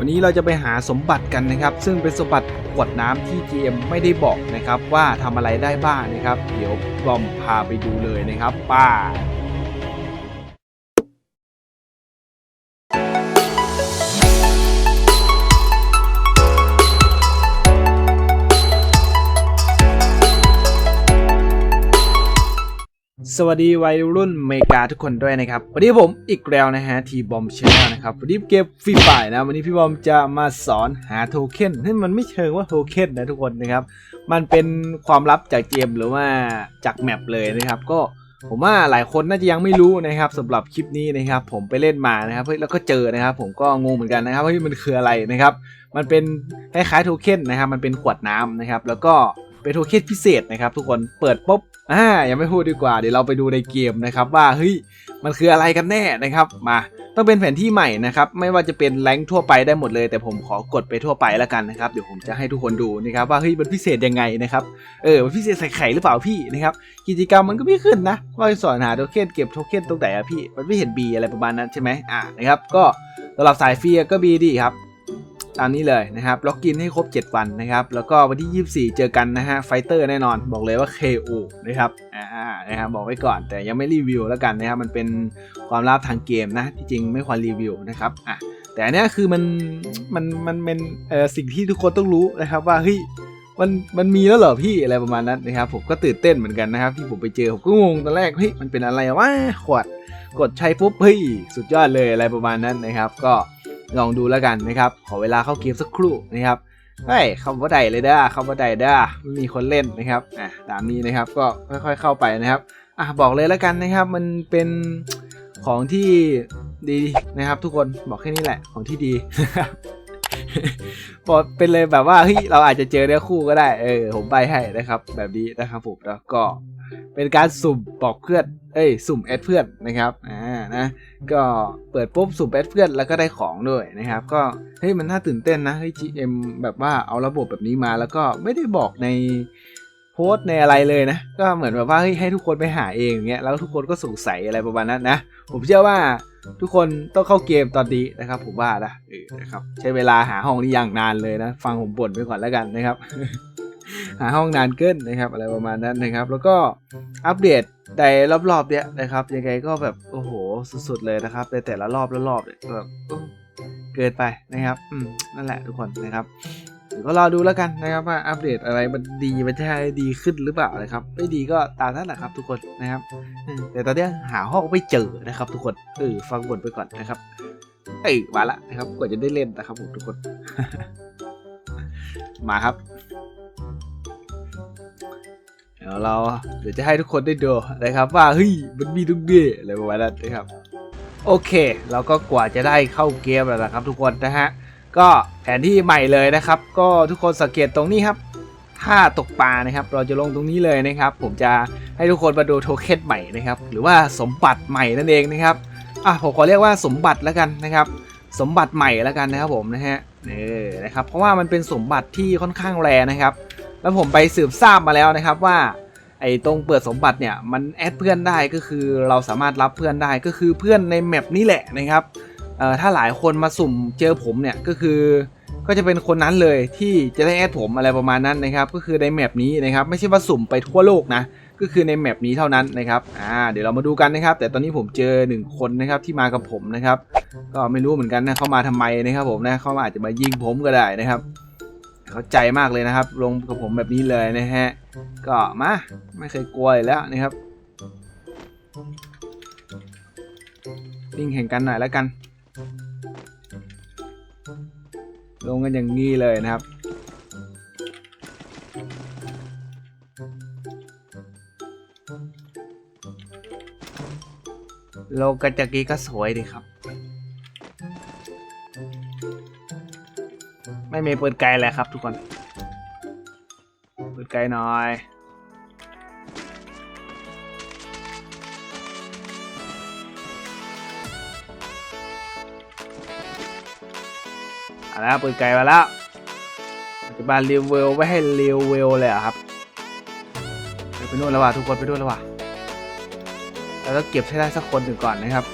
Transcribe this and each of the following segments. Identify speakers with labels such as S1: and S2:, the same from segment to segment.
S1: วันนี้เราจะไปหาสมบัติกันนะครับ ซึ่งเป็นสมบัติขวดน้ำที่ GM ไม่ได้บอกนะครับ ว่าทำอะไรได้บ้างนะครับ เดี๋ยวบอมพาไปดูเลยนะครับป้า สวัสดีวัยรุ่นเมกาทุกคนด้วยนะครับ วันนี้ผมอีกแล้วนะฮะทีบอมชาแนลนะครับวันนี้เกมฟรีไฟนะ วันนี้พี่บอมจะมาสอนหาโทเค็นให้มันไม่เชิงว่าโทเค็นนะทุกคนนะครับ มันเป็นความลับจากเกมหรือว่าจากแมปเลยนะครับ ก็ผมว่าหลายคนน่าจะยังไม่รู้นะครับสำหรับคลิปนี้นะครับ ผมไปเล่นมานะครับเฮ้ยแล้วก็เจอนะครับ ผมก็งงเหมือนกันนะครับว่าเฮ้ยมันคืออะไรนะครับ มันเป็นคล้ายๆโทเค็นนะครับ มันเป็นขวดน้ำนะครับ แล้วก็ เป็นโทเค็นพิเศษนะครับทุกคนเปิดปุ๊บอ่ายังไม่พูดดีกว่าเดี๋ยวเราไปดูในเกมนะครับว่าเฮ้ยมันคืออะไรกันแน่นะครับมาต้องเป็นแผนที่ใหม่นะครับไม่ว่าจะเป็นแรงทั่วไปได้หมดเลย แต่ผมขอกดไปทั่วไปแล้วกันนะครับเดี๋ยวผมจะให้ทุกคนดูนะครับว่าเฮ้ยมันพิเศษยังไงนะครับเออมันพิเศษใส่ไข่หรือเปล่าพี่นะครับกิจกรรมมันก็ไม่ขึ้นนะว่าสอนหาโทเค็นเก็บโทเค็นตรงไหนอะพี่มันไม่เห็นบีอะไรประมาณนั้นใช่ไหมอ่านะครับก็สำหรับสายฟรีก็บีดีครับ ตามนี้เลยนะครับล็อกอินให้ครบ 7 วันนะครับ แล้วก็วันที่ 24 เจอกันนะฮะไฟเตอร์แน่นอนบอกเลยว่า KO นะครับอ่านะครับบอกไว้ก่อนแต่ยังไม่รีวิวแล้วกันนะครับมันเป็นความลับทางเกมนะที่จริงไม่ควรรีวิวนะครับอะแต่อันเนี้ยคือมันมันมันเป็นเอ่อสิ่งที่ทุกคนต้องรู้นะครับว่าเฮ้ยมันมันมีแล้วเหรอพี่อะไรประมาณนั้นนะครับผมก็ตื่นเต้นเหมือนกันนะครับที่ผมไปเจอผมก็งงตอนแรกเฮ้ยมันเป็นอะไรวะขวดกดใช้ปุ๊บเฮ้ยสุดยอดเลยอะไรประมาณนั้นนะครับ ก็ ลองดูแล้วกันนะครับ ขอเวลาเข้าเกมสักครู่นะครับเฮ้ยเข้าว่าใดเลยด้อเข้าว่าใดเด้อไม่มีคนเล่นนะครับอะตามนี้นะครับก็ค่อยๆเข้าไปนะครับอะบอกเลยแล้วกันนะครับ มันเป็นของที่ดีนะครับ ทุกคนบอกแค่นี้แหละของที่ดีบอกเป็นเลยแบบว่าเฮ้ยเราอาจจะเจอเนื้อคู่ก็ได้เออผมใบให้นะครับ แบบนี้นะครับผมแล้วก็เป็นการสุ่มบอกเพื่อน เอ้ยสุ่มแอดเพื่อนนะครับอ่านะก็เปิดปุ๊บสุ่มแอดเพื่อนแล้วก็ได้ของด้วยนะครับ ก็เฮ้ยมันน่าตื่นเต้นนะเฮ้ย GM แบบว่าเอาระบบแบบนี้มาแล้วก็ไม่ได้บอกในโพสในอะไรเลยนะ ก็เหมือนแบบว่าเฮ้ยให้ทุกคนไปหาเองอย่างเงี้ยแล้วทุกคนก็สงสัยอะไรประมาณนั้นนะ ผมเชื่อว่าทุกคนต้องเข้าเกมตอนนี้นะครับ ผมว่านะนะครับใช้เวลาหาห้องนี้อย่างนานเลยนะ ฟังผมบ่นไปก่อนแล้วกันนะครับ หาห้องนานเกินนะครับอะไรประมาณนั้นนะครับ แล้วก็อัปเดตในรอบๆเนี้ยนะครับ ยังไงก็แบบโอ้โหสุดๆเลยนะครับในแต่ละรอบละรอบเนี่ยแบบเกินไปนะครับอืมนั่นแหละทุกคนนะครับก็รอดูแล้วกันนะครับว่าอัปเดตอะไรมันดีมันจะให้ดีขึ้นหรือเปล่านะครับไม่ดีก็ตามนั้นแหละครับ ทุกคนนะครับแต่ตอนนี้หาห้องไม่เจอนะครับ ทุกคนเออฟังบทไปก่อนนะครับเอ้ยมาละนะครับกว่าจะได้เล่นนะครับผมทุกคน มาครับ เดี๋ยวเราเดี๋ยวจะให้ทุกคนได้ดูนะครับว่าเฮ้ยมันมีทุกเดีอะไรประมาณนั้นนะครับโอเค เราก็กว่าจะได้เข้าเกมแล้วนะครับ ทุกคนนะฮะก็แผนที่ใหม่เลยนะครับ ก็ทุกคนสังเกตตรงนี้ครับท่าตกปลานะครับ เราจะลงตรงนี้เลยนะครับ ผมจะให้ทุกคนมาดูโทเค็นใหม่นะครับ หรือว่าสมบัติใหม่นั่นเองนะครับอะผมขอเรียกว่าสมบัติแล้วกันนะครับ สมบัติใหม่แล้วกันนะครับผมนะฮะนี่นะครับ เพราะว่ามันเป็นสมบัติที่ค่อนข้างแรนะครับ แล้วผมไปสืบทราบมาแล้วนะครับว่าไอ้ตรงเปิดสมบัติเนี่ยมันแอดเพื่อนได้ก็คือเราสามารถรับเพื่อนได้ก็คือเพื่อนในแมปนี้แหละนะครับเอ่อถ้าหลายคนมาสุ่มเจอผมเนี่ยก็คือก็จะเป็นคนนั้นเลยที่จะได้แอดผมอะไรประมาณนั้นนะครับ ก็คือในแมปนี้นะครับไม่ใช่ว่าสุ่มไปทั่วโลกนะก็คือในแมปนี้เท่านั้นนะครับอ่าเดี๋ยวเรามาดูกันนะครับ แต่ตอนนี้ผมเจอหนึ่งคนนะครับที่มากับผมนะครับ ก็ไม่รู้เหมือนกันนะเขามาทำไมนะครับผมนะเขาอาจจะมายิงผมก็ได้นะครับ เข้าใจมากเลยนะครับ ลงกับผมแบบนี้เลยนะฮะ ก็มาไม่เคยกลัวอยู่แล้วนะครับวิ่งแข่งกันหน่อยแล้วกัน ลงกันอย่างนี้เลยนะครับโลกาจากีก็สวยดีครับ ไม่มีปืนไกลเลยครับทุกคน ปืนไกลหน่อยมาแล้วปืนไกลมาแล้วปัจจุบันรีเวลไว้ให้รีเวลเลยอะครับ ไปนู่นแล้วว่ะทุกคนไปนู่นแล้วว่ะเราต้องเก็บให้ได้สักคนหนึ่งก่อนนะครับ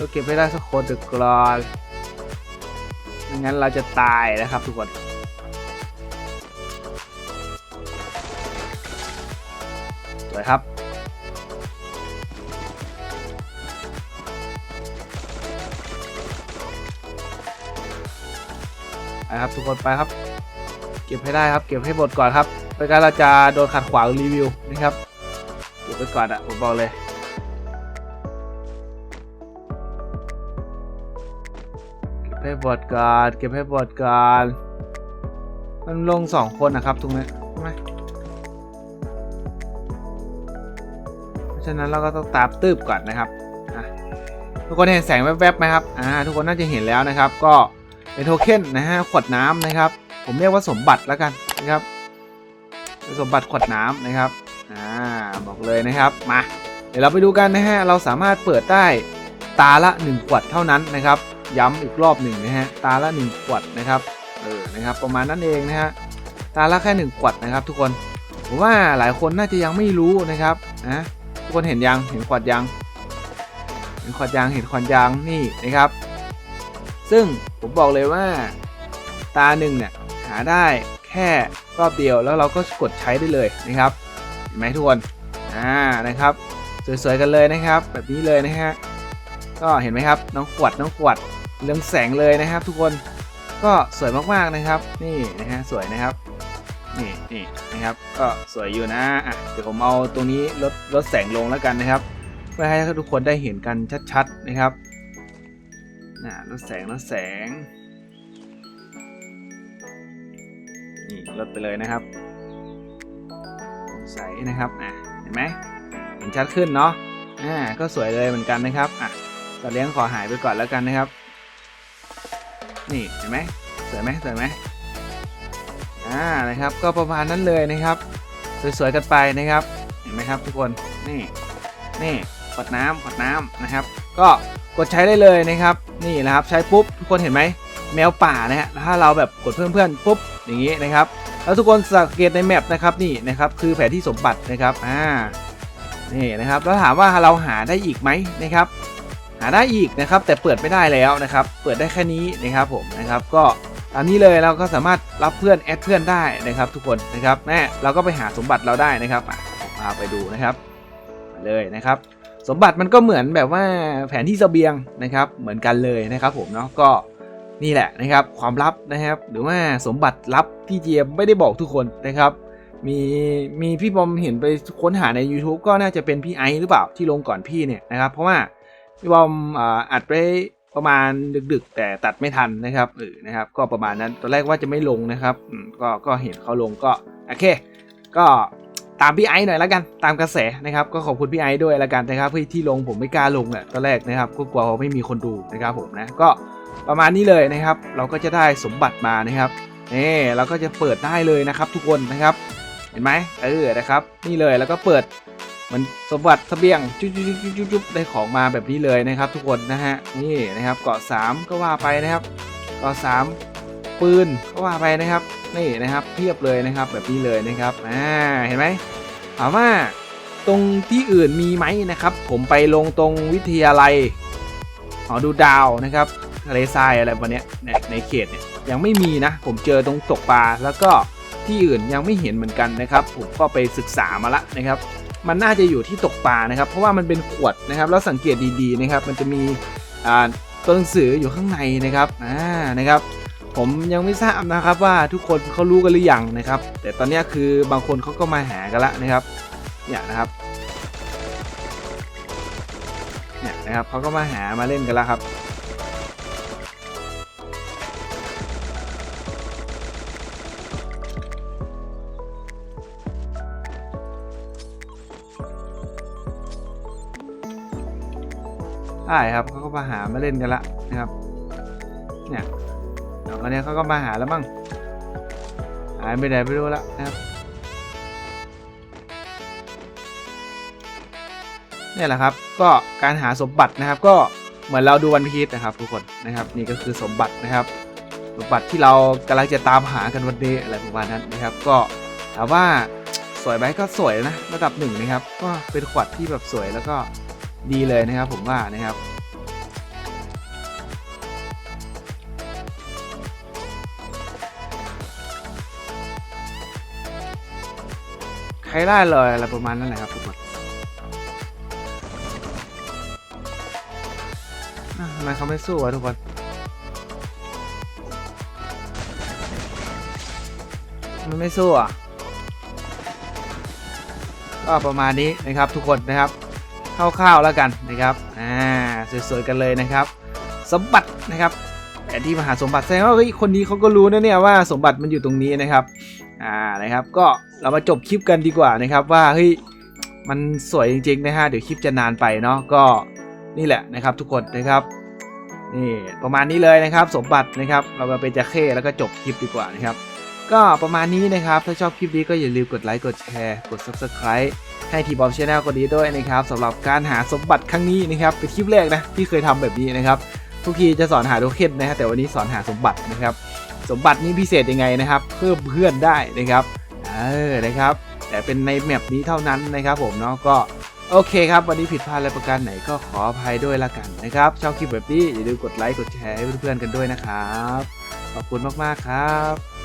S1: เราเก็บให้ได้สักคนเดือกรอนไม่งั้นเราจะตายนะครับทุกคนสวยครับไปครับทุกคนไปครับ เก็บให้ได้ครับ เก็บให้หมดก่อนครับไม่งั้นเราจะโดนขัดขวางรีวิวนะครับ เก็บไว้ก่อนอะผมบอกเลย ให้หมดก่อนเก็บให้หมดก่อนมันลงสองคนนะครับตรงนี้ใช่ไหมเพราะฉะนั้นเราก็ต้องตามตืบก่อนนะครับทุกคนเห็นแสงแวบๆไหมครับอ่าทุกคนน่าจะเห็นแล้วนะครับ ก็เป็นโทเค็นนะฮะขวดน้ำนะครับ ผมเรียกว่าสมบัติแล้วกันนะครับเป็นสมบัติขวดน้ำนะครับอ่าบอกเลยนะครับมาเดี๋ยวเราไปดูกันนะฮะเราสามารถเปิดได้ตาละ 1 ขวดเท่านั้นนะครับ ย้ำอีกรอบหนึ่งนะฮะตาละ 1 ขวดนะครับเออนะครับประมาณนั้นเองนะฮะตาละแค่ 1 ขวดนะครับ ทุกคนผมว่าหลายคนน่าจะยังไม่รู้นะครับนะทุกคนเห็นยังเห็นขวดยังเห็นขวดยางเห็นขวดยางนี่นะครับ ซึ่งผมบอกเลยว่าตาหนึ่งเนี่ยหาได้แค่รอบเดียวแล้วเราก็กดใช้ได้เลยนะครับเห็นไหมทุกคนอ่านะครับ สวยๆกันเลยนะครับ แบบนี้เลยนะฮะก็เห็นไหมครับน้องขวดน้องขวด เรืองแสงเลยนะครับทุกคนก็สวยมากๆนะครับ นี่นะฮะสวยนะครับนี่นี่นะครับ ก็สวยอยู่นะอะเดี๋ยวผมเอาตรงนี้ลดลดแสงลงแล้วกันนะครับ เพื่อให้ทุกคนได้เห็นกันชัดๆนะครับน่ะลดแสงลดแสงนี่ลดไปเลยนะครับใสนะครับอะเห็นไหมเห็นชัดขึ้นเนาะอ่าก็สวยเลยเหมือนกันนะครับอะสัตว์เลี้ยงขอหายไปก่อนแล้วกันนะครับ นี่เห็นไหมสวยไหมสวยไหมอ่านะครับก็ประมาณนั้นเลยนะครับ สวยๆกันไปนะครับเห็นไหมครับทุกคนนี่นี่ขวดน้ำขวดน้ำนะครับ ก็กดใช้ได้เลยนะครับ นี่นะครับใช้ปุ๊บทุกคนเห็นไหมแมวป่านะฮะถ้าเราแบบกดเพื่อนๆปุ๊บอย่างนี้นะครับแล้วทุกคนสังเกตในแมปนะครับนี่นะครับคือแผนที่สมบัตินะครับอ่านี่นะครับแล้วถามว่าเราหาได้อีกไหมนะครับ หาได้อีกนะครับ แต่เปิดไม่ได้แล้วนะครับ เปิดได้แค่นี้นะครับผมนะครับก็ตามนี้เลยเราก็สามารถรับเพื่อนแอดเพื่อนได้นะครับ ทุกคนนะครับแม่เราก็ไปหาสมบัติเราได้นะครับมพาไปดูนะครับมาเลยนะครับ สมบัติมันก็เหมือนแบบว่าแผนที่เสบียงนะครับ เหมือนกันเลยนะครับ ผมเนาะก็นี่แหละนะครับ ความลับนะครับ หรือว่าสมบัติลับที่เจียมไม่ได้บอกทุกคนนะครับมีมีพี่บอมเห็นไปค้นหาใน YouTube ก็น่าจะเป็นพี่ไอซ์หรือเปล่าที่ลงก่อนพี่เนี่ยนะครับ เพราะว่า พี่บอมอ่าอัดไปประมาณดึกๆ แต่ตัดไม่ทันนะครับเออนะครับ ก็ประมาณนั้นตอนแรกว่าจะไม่ลงนะครับก็ก็เห็นเขาลงก็โอเค ก็ตามพี่ไอซ์หน่อยแล้วกันตามกระแสนะครับ ก็ขอบคุณพี่ไอซ์ด้วยแล้วกันนะครับที่ที่ลงผมไม่กล้าลงอะตอนแรกนะครับก็กลัวว่าไม่มีคนดูนะครับผมนะก็ประมาณนี้เลยนะครับ เราก็จะได้สมบัติมานะครับนี่เราก็จะเปิดได้เลยนะครับ ทุกคนนะครับ เห็นไหมเออนะครับ นี่เลยแล้วก็เปิด มันสมบัติเบียงจุ๊บจุ๊บได้ของมาแบบนี้เลยนะครับ ทุกคนนะฮะนี่นะครับเกาะ 3 ก็ว่าไปนะครับเกาะ 3 ปืนก็ว่าไปนะครับนี่นะครับเพียบเลยนะครับแบบนี้เลยนะครับอ่าเห็นไหมถามว่าตรงที่อื่นมีไหมนะครับ ผมไปลงตรงวิทยาลัยหอดูดาวนะครับทะเลทรายอะไรประเนี้ในในเขตเนี่ยยังไม่มีนะ ผมเจอตรงตกปลาแล้วก็ที่อื่นยังไม่เห็นเหมือนกันนะครับ ผมก็ไปศึกษามาละนะครับ มันน่าจะอยู่ที่ตกปลานะครับ เพราะว่ามันเป็นขวดนะครับ แล้วสังเกตดีๆนะครับ มันจะมีตัวหนังสืออยู่ข้างในนะครับอ่านะครับ ผมยังไม่ทราบนะครับว่าทุกคนเขารู้กันหรือยังนะครับ แต่ตอนนี้คือบางคนเขาก็มาหากันละนะครับเนี่ยนะครับเนี่ยนะครับเขาก็มาหามาเล่นกันแล้วครับ ใช่ครับเขาก็มาหามาเล่นกันละนะครับ เนี่ยเดี๋ยวนนี้เขาก็มาหาแล้วมั้งหายไปไหนไม่รู้ละนะครับเนี่ยแหละครับก็การหาสมบัตินะครับ ก็เหมือนเราดูวันพีชนะครับ ทุกคนนะครับ นี่ก็คือสมบัตินะครับ สมบัติที่เรากำลังจะตามหากันวันนี้อะไรประมาณนั้นนะครับ ก็ถามว่าสวยไหมก็สวยนะระดับหนึ่งนะครับ ก็เป็นขวดที่แบบสวยแล้วก็ ดีเลยนะครับผมว่านะครับใครได้เลยอะไรประมาณนั้นแหละครับทุกคนทำไมเขาไม่สู้วะทุกคนมันไม่สู้อะก็ประมาณนี้นะครับทุกคนนะครับ คร่าวๆแล้วกันนะครับอ่าสวยๆกันเลยนะครับ สมบัตินะครับแต่ที่มหาสมบัติแสดงว่าเฮ้ยคนนี้เขาก็รู้นะเนี่ยว่าสมบัติมันอยู่ตรงนี้นะครับอ่านะครับก็เรามาจบคลิปกันดีกว่านะครับว่าเฮ้ยมันสวยจริงๆนะฮะเดี๋ยวคลิปจะนานไปเนาะก็นี่แหละนะครับทุกคนนะครับนี่ประมาณนี้เลยนะครับ สมบัตินะครับ เรามาเป็นจะเข้แล้วก็จบคลิปดีกว่านะครับ ก็ประมาณนี้นะครับ ถ้าชอบคลิปนี้ก็อย่าลืมกดไลค์กดแชร์กด subscribe ให้ทีบอมชาแนลก็ดีด้วยนะครับสำหรับการหาสมบัติครั้งนี้นะครับเป็นคลิปแรกนะที่เคยทำแบบนี้นะครับทุกทีจะสอนหาโทเค็นนะฮะแต่วันนี้สอนหาสมบัตินะครับ สมบัตินี้พิเศษยังไงนะครับเพิ่มเพื่อนได้นะครับเออนะครับ แต่เป็นในแมปนี้เท่านั้นนะครับ ผมเนาะก็โอเคครับวันนี้ผิดพลาดอะไรประการไหนก็ขออภัยด้วยละกันนะครับชอบคลิปแบบนี้อย่าลืมกดไลค์กดแชร์ให้เพื่อนๆกันด้วยนะครับ ขอบคุณมากๆครับ